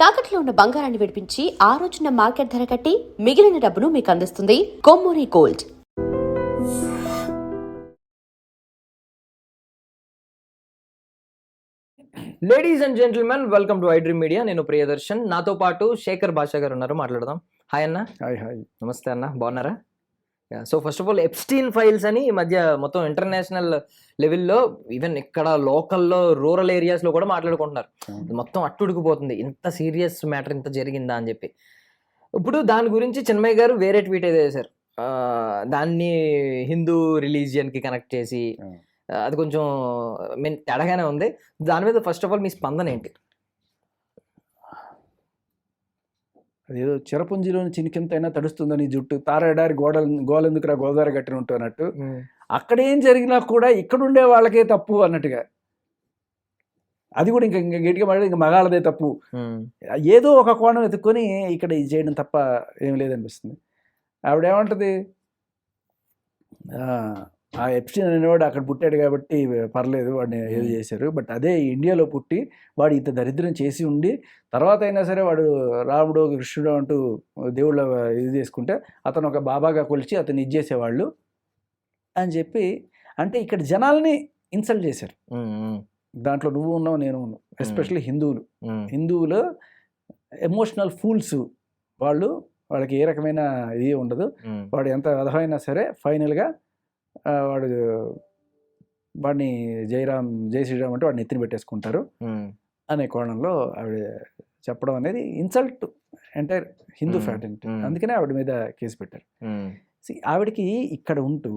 తాకట్లో ఉన్న బంగారాన్ని విడిపించి ఆ రోజున మార్కెట్ ధర కట్టి మిగిలిన డబ్బును మీకు అందిస్తుంది Kommuri gold. Ladies and gentlemen welcome to iDream media నేను ప్రియదర్శన్. నాతో పాటు శేఖర్ భాషా గారు ఉన్నారు. మాట్లాడదాం. హాయ్ అన్న. హాయ్ హాయ్ నమస్తే అన్న. బాగున్నారా? So first of all Epstein files అని ఈ మధ్య మొత్తం ఇంటర్నేషనల్ లెవెల్లో ఈవెన్ ఇక్కడ లోకల్లో రూరల్ ఏరియాస్లో కూడా మాట్లాడుకుంటున్నారు. మొత్తం అట్టుడికిపోతుంది. ఇంత సీరియస్ మ్యాటర్ ఇంత జరిగిందా అని చెప్పి. ఇప్పుడు దాని గురించి చిన్మయ్య గారు వేరే ట్వీట్ అయితే చేశారు దాన్ని హిందూ రిలీజియన్కి కనెక్ట్ చేసి అది కొంచెం మీన్ తేడాగానే ఉంది. దాని మీద ఫస్ట్ ఆఫ్ ఆల్ మీ స్పందన ఏంటి? అదేదో చిరపుంజిలోని చినికింతైనా తడుస్తుందని జుట్టు తారేడారి గోడలు గోలెందుకురా గోదావరి గట్టిన ఉంటూ అన్నట్టు. అక్కడ ఏం జరిగినా కూడా ఇక్కడ ఉండే వాళ్ళకే తప్పు అన్నట్టుగా. అది కూడా ఇంకా ఇంకా గట్టిగా మాట్లాడి ఇంకా మగాళ్ళదే తప్పు. ఏదో ఒక కోణం ఎత్తుక్కొని ఇక్కడ ఇది చేయడం తప్ప ఏం లేదనిపిస్తుంది. ఆవిడ ఏమంటది ఆ, ఎప్స్టిన్ అనేవాడు అక్కడ పుట్టాడు కాబట్టి పర్లేదు వాడిని ఏదో. చేశారు. బట్ అదే ఇండియాలో పుట్టి వాడు ఇంత దరిద్రం చేసి ఉండి తర్వాత అయినా సరే వాడు రాముడు కృష్ణుడు అంటూ దేవుళ్ళ ఇది చేసుకుంటే అతను ఒక బాబాగా కొలిచి అతను ఇది చేసేవాళ్ళు అని చెప్పి అంటే ఇక్కడ జనాల్ని ఇన్సల్ట్ చేశారు. దాంట్లో నువ్వు ఉన్నావు నేను ఉన్నావు. ఎస్పెషల్లీ హిందువులు. హిందువులు ఎమోషనల్ ఫూల్స్ వాళ్ళు వాళ్ళకి ఏ రకమైన ఇది ఉండదు. వాడు ఎంత విధమైనా సరే ఫైనల్గా వాడు వాడిని జయరామ్ జై శ్రీరామ్ అంటే వాడిని ఎత్తిన పెట్టేసుకుంటారు. అనే కోణంలో ఆవిడ చెప్పడం అనేది ఇన్సల్ట్ ఎంటైర్ హిందూ. ఫ్యాటర్నిటీ. అందుకనే ఆవిడ మీద కేసు పెట్టారు. ఆవిడకి ఇక్కడ ఉంటూ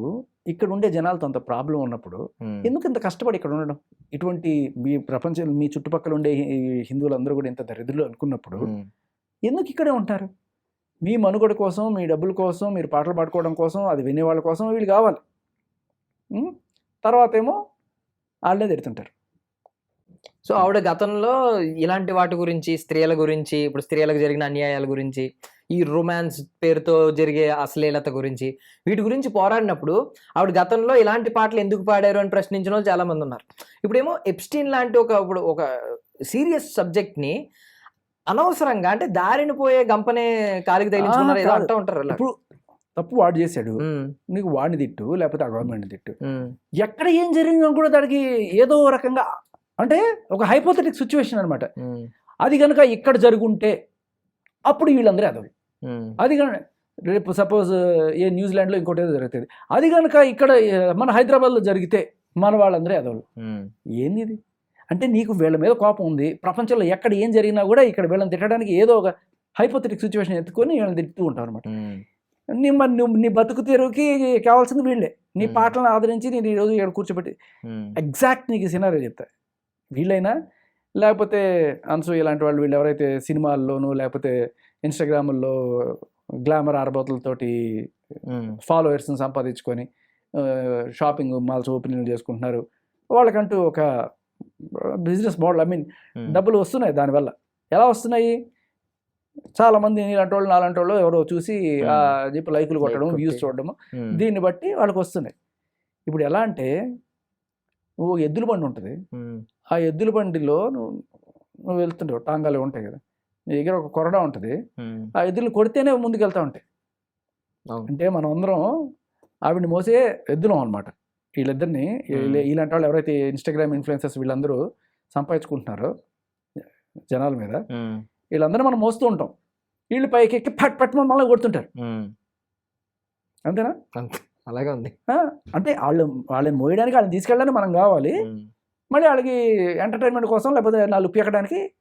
ఇక్కడ ఉండే జనాలతో అంత ప్రాబ్లం ఉన్నప్పుడు ఎందుకు ఇంత కష్టపడి ఇక్కడ ఉండడం? ఇటువంటి మీ ప్రపంచం మీ చుట్టుపక్కల ఉండే ఈ హిందువులందరూ కూడా ఇంత దరిద్రులు అనుకున్నప్పుడు ఎందుకు ఇక్కడే ఉంటారు? మీ మనుగడ కోసం మీ డబ్బుల కోసం మీరు పాటలు పాడుకోవడం కోసం అది వినేవాళ్ళ కోసం వీళ్ళు కావాలి? తర్వాత ఏమో వాళ్ళే తిడుతుంటారు సో ఆవిడ గతంలో ఇలాంటి వాటి గురించి స్త్రీల గురించి ఇప్పుడు స్త్రీలకు జరిగిన అన్యాయాల గురించి ఈ రొమాన్స్ పేరుతో జరిగే అశ్లీలత గురించి వీటి గురించి పోరాడినప్పుడు ఆవిడ గతంలో ఇలాంటి పాటలు ఎందుకు పాడారు అని ప్రశ్నించిన వాళ్ళు చాలా మంది ఉన్నారు ఇప్పుడేమో ఎప్స్టీన్ లాంటి ఒక ఇప్పుడు ఒక సీరియస్ సబ్జెక్ట్ని అనవసరంగా అంటే దారిని పోయే గంపనే కాలికి తగిలించుకున్నారు ఏదో. అంటూ ఉంటారు. ఇప్పుడు తప్పు వాడు చేశాడు. నీకు వాడిని తిట్టు లేకపోతే ఆ గవర్నమెంట్ తిట్టు. ఎక్కడ ఏం జరిగినా కూడా దానికి ఏదో రకంగా అంటే ఒక హైపోథెటిక్ సిచ్యువేషన్ అనమాట అది కనుక ఇక్కడ జరుగుంటే అప్పుడు వీళ్ళందరూ అదవి అది కనుక రేపు సపోజ్ ఏ న్యూజిలాండ్లో ఇంకోటి ఏదో జరుగుతుంది. అది కనుక ఇక్కడ మన హైదరాబాద్లో జరిగితే మన వాళ్ళందరూ అదవులు ఏంది ఇది? అంటే నీకు వీళ్ళ మీద కోపం ఉంది. ప్రపంచంలో ఎక్కడ ఏం జరిగినా కూడా ఇక్కడ వీళ్ళని తిట్టడానికి ఏదో ఒక హైపోథెటిక్ సిచ్యువేషన్ ఎత్తుకొని వీళ్ళని తిట్టుతూ ఉంటారు అనమాట నీ మరి నువ్వు నీ బతుకు తెరువుకి కావాల్సింది వీళ్ళే. నీ. పాటలను ఆదరించి నేను ఈరోజు ఇక్కడ కూర్చోబెట్టి ఎగ్జాక్ట్ నీకు సినారియో చెప్తా. వీళ్ళైనా? లేకపోతే అన్సు ఇలాంటి వాళ్ళు వీళ్ళు ఎవరైతే సినిమాల్లోనూ లేకపోతే ఇన్స్టాగ్రాముల్లో గ్లామర్ ఆరబోతులతోటి ఫాలోవర్స్ని సంపాదించుకొని షాపింగ్ మాల్స్ ఓపెనింగ్ చేసుకుంటున్నారు. వాళ్ళకంటూ ఒక బిజినెస్ మోడల్ ఐ మీన్ డబ్బులు వస్తున్నాయి దానివల్ల. ఎలా వస్తున్నాయి? చాలా మంది ఇలాంటి వాళ్ళు అలాంటి వాళ్ళు ఎవరో చూసి ఆ చెప్పి లైకులు కొట్టడం వ్యూస్. చూడడం దీన్ని బట్టి వాళ్ళకి వస్తున్నాయి. ఇప్పుడు ఎలా అంటే నువ్వు ఎద్దుల బండి ఉంటుంది. ఆ ఎద్దుల బండిలో నువ్వు నువ్వు వెళ్తుంటావు టాంగాలు ఉంటాయి కదా. నీ దగ్గర ఒక కొరడా ఉంటుంది. ఆ ఎద్దులు కొడితేనే ముందుకు వెళ్తా ఉంటాయి. అంటే మనం అందరం ఆవిడని మోసే ఎద్దులం అనమాట వీళ్ళిద్దరిని వీళ్ళ- ఇలాంటి వాళ్ళు ఎవరైతే ఇన్స్టాగ్రామ్ ఇన్ఫ్లుయెన్సర్స్ వీళ్ళందరూ సంపాదించుకుంటున్నారో జనాల మీద వీళ్ళందరూ మనం మోస్తూ ఉంటాం. వీళ్ళు పైకి ఎక్కి పట్ పట్ మళ్ళీ కొడుతుంటారు. అంతేనా? అంతే. అలాగే ఉంది. అంటే వాళ్ళు వాళ్ళని మోయడానికి వాళ్ళని తీసుకెళ్ళడానికి మనం కావాలి. మళ్ళీ వాళ్ళకి ఎంటర్టైన్మెంట్ కోసం లేకపోతే నాలుగు పీకడానికి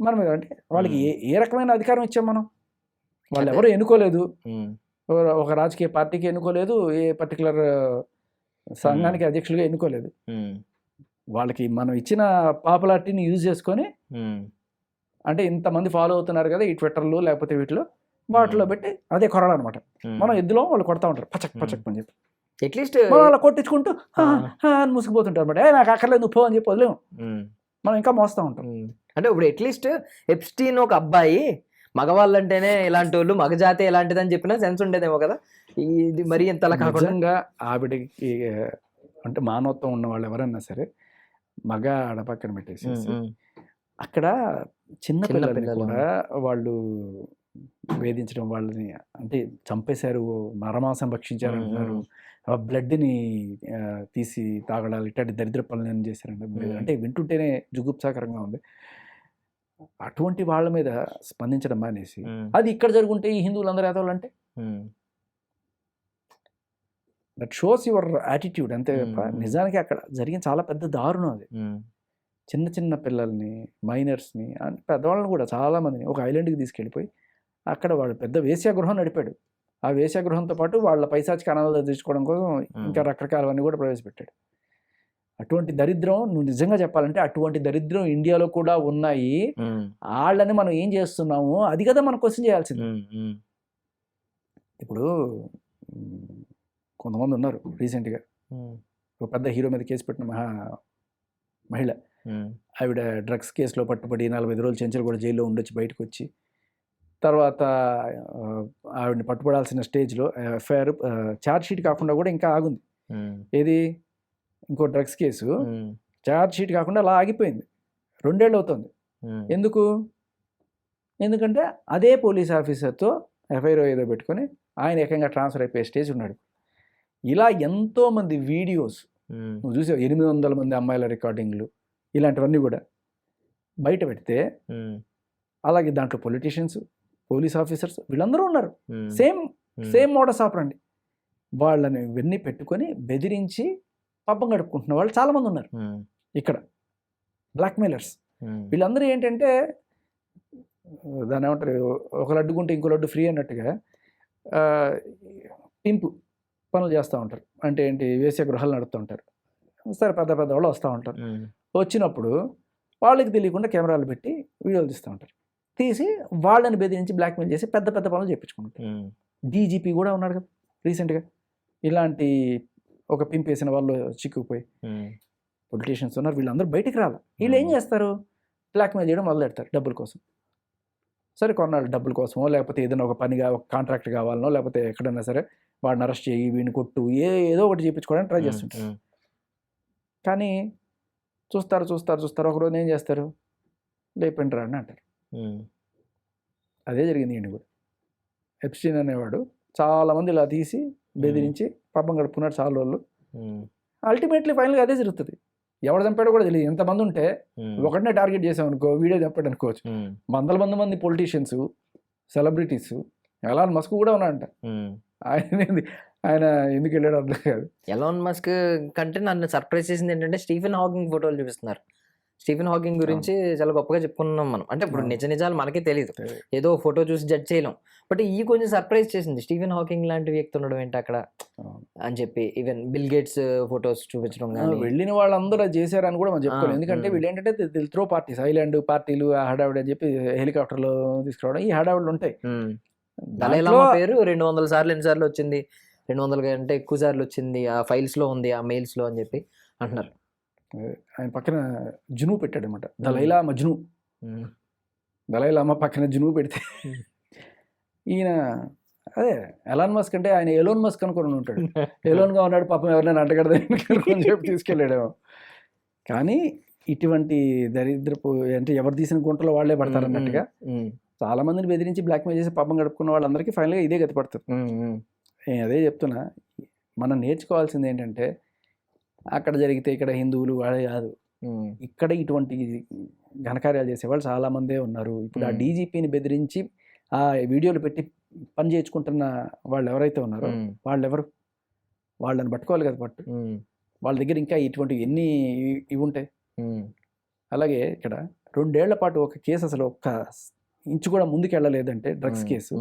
మన అంటే వాళ్ళకి ఏ ఏ రకమైన అధికారం ఇచ్చాం మనం? వాళ్ళు. ఎవరు ఎన్నుకోలేదు. ఒక రాజకీయ పార్టీకి ఎన్నుకోలేదు. ఏ పర్టికులర్ సంఘానికి అధ్యక్షులుగా ఎన్నుకోలేదు. వాళ్ళకి మనం ఇచ్చిన పాపులారిటీని యూజ్ చేసుకొని అంటే ఇంతమంది ఫాలో అవుతున్నారు కదా ఈ ట్విట్టర్లు లేకపోతే వీటిలో వాటిలో. పెట్టి అదే కొరడ అనమాట. మనం ఎద్దులో వాళ్ళు కొడతా ఉంటారు. పచక్. పచక్ అని చెప్పి. అట్లీస్ట్ అలా కొట్టించుకుంటూ అని ముసుగుపోతుంటారు అనమాట ఏ నాకు అక్కర్లేదు నువ్వు పో అని చెప్పి వదిలేము. మనం ఇంకా మోస్తూ ఉంటాం. అంటే ఇప్పుడు అట్లీస్ట్ ఎప్స్టీన్ ఒక అబ్బాయి మగవాళ్ళు అంటేనే ఇలాంటి వాళ్ళు మగజాతి ఎలాంటిదని చెప్పినా సెన్స్ ఉండేదేమో కదా. ఇది మరి ఇంతలా కాకుండా. ఆవిడకి అంటే మానవత్వం ఉన్న వాళ్ళు ఎవరన్నా సరే మగ ఆడపక్కన పెట్టేసి ఉమ్, ఉమ్, అక్కడ చిన్న పిల్లల్ని పిల్లలు. కూడా వాళ్ళు వేధించడం వాళ్ళని అంటే చంపేశారు నరమాంసం భక్షించారు అంటున్నారు బ్లడ్ని తీసి తాగడాలు ఇట్లాంటి దరిద్ర పనులను చేశారంట ఉమ్. అంటే వింటుంటేనే జుగుప్సాకరంగా ఉంది. అటువంటి వాళ్ళ మీద స్పందించడం మానేసి అది ఇక్కడ జరుగుంటే ఈ హిందువులందరూ ఏదోళ్ళు అంటే దట్ షోస్ యువర్ యాటిట్యూడ్ అంతే తప్ప. నిజానికి అక్కడ జరిగిన చాలా పెద్ద దారుణం అది. చిన్న చిన్న పిల్లల్ని మైనర్స్ని పెద్దవాళ్ళని కూడా చాలా మందిని ఒక ఐలాండ్కి తీసుకెళ్ళిపోయి అక్కడ వాడు పెద్ద వేశ్యాగృహం నడిపాడు. ఆ వేశ్యాగృహంతో పాటు వాళ్ళ పైశాచిక ఆనందాలు తీర్చుకోవడం కోసం ఇంకా రకరకాలవన్నీ కూడా ప్రవేశపెట్టాడు. అటువంటి దరిద్రం నువ్వు నిజంగా చెప్పాలంటే అటువంటి దరిద్రం ఇండియాలో కూడా ఉన్నాయి. వాళ్ళని మనం ఏం చేస్తున్నాము? అది కదా మనం క్వశ్చన్ చేయాల్సింది. ఇప్పుడు కొంతమంది ఉన్నారు రీసెంట్గా. ఒక పెద్ద హీరో మీద కేసు పెట్టిన మహా మహిళ. ఆవిడ డ్రగ్స్ కేసులో పట్టుబడి నలభై ఐదు రోజులు చెంచలు కూడా జైల్లో ఉండొచ్చి బయటకు వచ్చి తర్వాత ఆవిడని పట్టుబడాల్సిన స్టేజ్లో ఎఫ్ఐఆర్ ఛార్జ్ షీట్ కాకుండా కూడా ఇంకా ఆగుంది. ఏది? ఇంకో డ్రగ్స్ కేసు. ఛార్జ్ షీట్ కాకుండా అలా ఆగిపోయింది. రెండేళ్ళు అవుతుంది ఎందుకు? ఎందుకంటే అదే పోలీస్ ఆఫీసర్తో ఎఫ్ఐఆర్ ఏదో పెట్టుకొని ఆయన ఏకంగా ట్రాన్స్ఫర్ అయిపోయే స్టేజ్ ఉన్నాడు. ఇలా ఎంతోమంది వీడియోస్ నువ్వు చూసావు? ఎనిమిది వందల మంది అమ్మాయిల రికార్డింగ్లు. ఇలాంటివన్నీ కూడా బయట పెడితే అలాగే దాంట్లో పొలిటీషియన్స్ పోలీస్ ఆఫీసర్స్ వీళ్ళందరూ ఉన్నారు. సేమ్ సేమ్ మోడస్ ఆపరండి వాళ్ళని ఇవన్నీ పెట్టుకొని బెదిరించి పబ్బం గడుపుకుంటున్న వాళ్ళు చాలామంది ఉన్నారు. ఇక్కడ బ్లాక్మెయిలర్స్ వీళ్ళందరూ ఏంటంటే దాని ఏమంటారు ఒక లడ్డుకుంటే ఇంకో లడ్డు ఫ్రీ అన్నట్టుగా పింపు పనులు చేస్తూ ఉంటారు. అంటే ఏంటి వేసే గృహాలు నడుపుతూ ఉంటారు. సరే పెద్ద పెద్ద వాళ్ళు వస్తూ ఉంటారు. వచ్చినప్పుడు వాళ్ళకి తెలియకుండా కెమెరాలు పెట్టి వీడియోలు తీస్తూ ఉంటారు. తీసి వాళ్ళని బెదిరించి బ్లాక్మెయిల్ చేసి పెద్ద పెద్ద పనులు చేయించుకుంటారు డీజీపీ కూడా ఉన్నాడు కదా రీసెంట్గా ఇలాంటి ఒక పింపేసిన వాళ్ళు చిక్కుకుపోయి ఉమ్, పొలిటీషియన్స్ ఉన్నారు వీళ్ళందరూ బయటికి రాలి వీళ్ళు ఏం. చేస్తారు? బ్లాక్మెయిల్ చేయడం మొదలు పెడతారు డబ్బుల కోసం. సరే కొన్నాళ్ళు డబ్బుల కోసమో లేకపోతే ఏదైనా ఒక పనిగా ఒక కాంట్రాక్ట్ కావాలనో లేకపోతే ఎక్కడైనా సరే వాడిని అరెస్ట్ చేయి వీడిని కొట్టు ఏ ఏదో ఒకటి చేయించుకోవడానికి ట్రై చేస్తుంటారు. కానీ చూస్తారు చూస్తారు చూస్తారు. ఒకరోజు ఏం చేస్తారు? లేపండి రా అని అంటారు. అదే జరిగింది ఈయన కూడా. ఎప్స్టీన్ అనేవాడు చాలామంది ఇలా తీసి బెదిరించి పాపం గడుపుకున్నాడు చాలా రోజులు. అల్టిమేట్లీ ఫైనల్గా అదే జరుగుతుంది. ఎవడు చంపాడో కూడా తెలియదు ఎంతమంది ఉంటే ఒకటినే టార్గెట్ చేసాం అనుకో వీడియో చంపాడు అనుకోవచ్చు. వందల మంది మంది పొలిటీషియన్స్ సెలబ్రిటీస్ ఎలా మస్క్ కూడా ఉన్నాడంట. ఆయన ఆయన ఎందుకు వెళ్ళాడు అర్థం కాదు. ఎలాన్ మస్క్ కంటే నన్ను సర్ప్రైజ్ చేసింది ఏంటంటే స్టీఫెన్ హాకింగ్ ఫోటోలు చూపిస్తున్నారు. స్టీఫెన్ హాకింగ్ గురించి చాలా గొప్పగా చెప్పుకున్నాం మనం. అంటే ఇప్పుడు. నిజ నిజాలు మనకే తెలియదు. ఏదో ఫోటో చూసి జడ్జ్ చేయలేం. బట్ ఈ కొంచెం సర్ప్రైజ్ చేసింది. స్టీఫెన్ హాకింగ్ లాంటి వ్యక్తి ఉండడం ఏంటి అక్కడ. అని చెప్పి ఈవెన్ బిల్ గేట్స్ ఫొటోస్ చూపించడం కానీ వెళ్ళిన వాళ్ళందరూ చేశారని కూడా మనం చెప్పుకోవాలి ఎందుకంటే. వీళ్ళు ఏంటంటే త్రో పార్టీస్. ఐలాండ్ పార్టీలు హడావిడి అని చెప్పి హెలికాప్టర్లో తీసుకురావడం ఈ హడావిడులు ఉంటాయి. దాంట్లో- పేరు రెండు వందల సార్లు ఎన్ని సార్లు వచ్చింది? రెండు వందల కంటే ఎక్కువ సార్లు వచ్చింది. ఆ ఫైల్స్లో ఉంది ఆ మెయిల్స్లో అని చెప్పి అంటున్నారు. ఆయన పక్కన జును పెట్టాడు అనమాట దలైలామా జును. దలైలామా పక్కన జును పెడితే. ఈయన అదే ఎలాన్ మస్క్ అంటే ఆయన ఎలోన్ మస్క్ అనుకుని ఉంటాడు. ఎలోన్గా ఉన్నాడు పాపం ఎవరైనా అంటగడదని చెప్పి తీసుకెళ్ళాడేమో. కానీ ఇటువంటి దరిద్రపు అంటే ఎవరు తీసిన గుంటలో వాళ్ళే పడతారు అన్నట్టుగా చాలా మందిని బెదిరించి బ్లాక్మెయిల్ చేసి పాపం గడుపుకున్న వాళ్ళందరికీ ఫైనల్గా ఇదే గతి పడుతుంది ఉమ్, ఉమ్, నేను అదే చెప్తున్నా మనం నేర్చుకోవాల్సింది ఏంటంటే అక్కడ జరిగితే ఇక్కడ హిందువులు వాళ్ళే కాదు. ఇక్కడ ఇటువంటి ఘనకార్యాలు చేసేవాళ్ళు చాలా మందే ఉన్నారు. ఇప్పుడు ఆ. డీజీపీని బెదిరించి ఆ వీడియోలు పెట్టి పని చేయించుకుంటున్న వాళ్ళు ఎవరైతే ఉన్నారో వాళ్ళు ఎవరు వాళ్ళని పట్టుకోవాలి కదా పట్టు. వాళ్ళ దగ్గర ఇంకా ఇటువంటి ఎన్ని ఇవి ఉంటాయి? అలాగే ఇక్కడ రెండేళ్ళ పాటు ఒక కేసు అసలు ఒక్క ఇంచు కూడా ముందుకు వెళ్ళలేదంటే డ్రగ్స్ కేసు.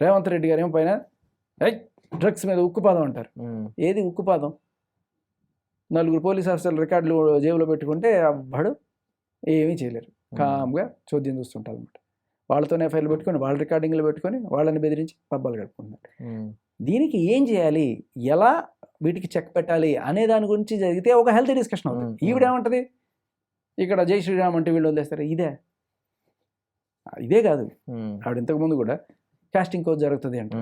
రేవంత్ రెడ్డి గారు ఏమో పైన "ఏయ్, డ్రగ్స్ మీద ఉక్కుపాదం అంటారు. ఏది ఉక్కుపాదం నలుగురు పోలీస్ ఆఫీసర్లు రికార్డులు జేబులో పెట్టుకుంటే వాడు ఏమీ చేయలేరు. కామ్గా చోద్యం చూస్తుంటారు అనమాట వాళ్ళతోనే ఎఫ్ఐఆర్లు పెట్టుకొని వాళ్ళ రికార్డింగ్లు పెట్టుకొని వాళ్ళని బెదిరించి పబ్బాలు గడుపుకుంటారు దీనికి ఏం చేయాలి? ఎలా వీటికి చెక్ పెట్టాలి అనే దాని గురించి జరిగితే ఒక హెల్త్ డిస్కషన్ అవుతుంది. ఈవిడేమంటది ఇక్కడ జై శ్రీరామ్ అంటే వీళ్ళు వదిలేస్తారు. ఇదే. ఇదే కాదు. ఆవిడ ఇంతకుముందు కూడా కాస్టింగ్ కోచ్ జరుగుతుంది అంటే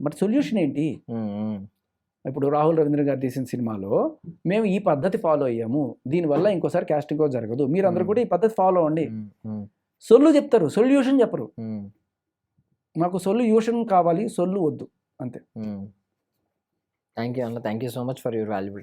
మరి సొల్యూషన్ ఏంటి? ఇప్పుడు రాహుల్ రవీంద్ర గారు తీసిన సినిమాలో మేము ఈ పద్ధతి ఫాలో అయ్యాము. దీనివల్ల ఇంకోసారి కాస్టింగ్ జరగదు. మీరందరూ కూడా ఈ పద్ధతి ఫాలో అవ్వండి. సొల్లు చెప్తారు. సొల్యూషన్ చెప్పరు. మాకు సొల్యూషన్ కావాలి. సొల్లు వద్దు. అంతే. థ్యాంక్ యూ అన్న. Thank you so much for your valuable